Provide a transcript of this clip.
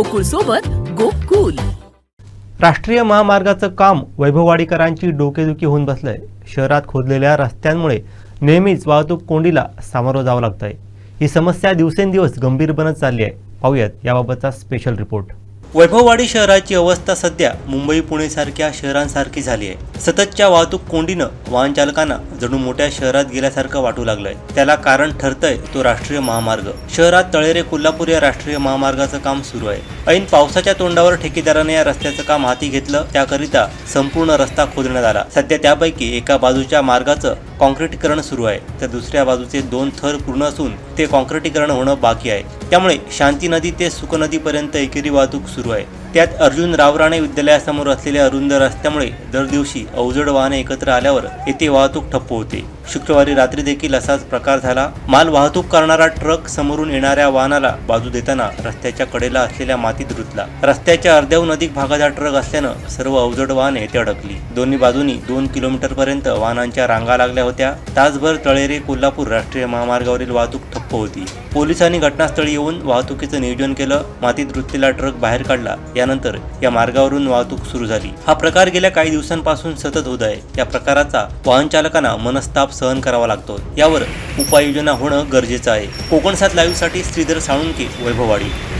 गोकुळ सोबत गोकुल. राष्ट्रीय महामार्गाचं काम वैभववाडीकरांची डोकेदुखी होऊन बसलंय. शहरात खोदलेल्या रस्त्यांमुळे नेहमीच वाहतूक कोंडीला सामोरं जावं लागतंय. ही समस्या दिवसेंदिवस गंभीर बनत चालली आहे. पाहूयात याबाबतचा स्पेशल रिपोर्ट वैभववाडी शहराची अवस्था सध्या मुंबई पुणेसारख्या शहरांसारखी झाली आहे. सततच्या वाहतूक कोंडीनं वाहन चालकांना जणू मोठ्या शहरात गेल्यासारखं वाटू लागलंय. त्याला कारण ठरतंय तो राष्ट्रीय महामार्ग. शहरात तळेरे कोल्हापूर या राष्ट्रीय महामार्गाचं काम सुरू आहे. ऐन पावसाच्या तोंडावर ठेकेदाराने या रस्त्याचं काम हाती घेतलं त्याकरिता संपूर्ण रस्ता खोदण्यात आला. सध्या त्यापैकी एका बाजूच्या मार्गाचं कॉन्क्रिटीकरण सुरू आहे. तर दुसऱ्या बाजूचे दोन थर पूर्ण असून ते कॉन्क्रिटीकरण होणं बाकी आहे. त्यामुळे शांती नदी ते सुकनदीपर्यंत एकेरी वाहतूक सुरू आहे. त्यात अर्जुन रावराणे विद्यालयासमोर असलेल्या अरुंद रस्त्यामुळे दर दिवशी अवजड वाहने एकत्र आल्यावर येथे वाहतूक ठप्प होते. शुक्रवारी रात्री देखील असाच प्रकार झाला. माल वाहतूक करणारा ट्रक समोरून येणाऱ्या वाहनाला बाजू देताना रस्त्याच्या कडेला असलेल्या मातीत रुतला. रस्त्याच्या अर्ध्याहून अधिक भागाचा ट्रक असल्यानं सर्व अवजड वाहने येथे अडकली. दोन्ही बाजूनी दोन किलोमीटर पर्यंत वाहनांच्या रांगा लागल्या होत्या. तासभर तळेरे कोल्हापूर राष्ट्रीय महामार्गावरील वाहतूक ठप्प होती. पोलिसांनी घटनास्थळी येऊन वाहतुकीचं नियोजन केलं. मातीत रुतलेला ट्रक बाहेर काढला. यानंतर या मार्गावरून वाहतूक सुरू झाली. हा प्रकार गेल्या काही दिवसांपासून सतत होत आहे. या प्रकाराचा वाहन चालकांना मनस्ताप सहन करावा लागतो. यावर उपाययोजना होणं गरजेचं आहे. कोकण सात लाईव्हसाठी श्रीधर साळुंके वैभववाडी.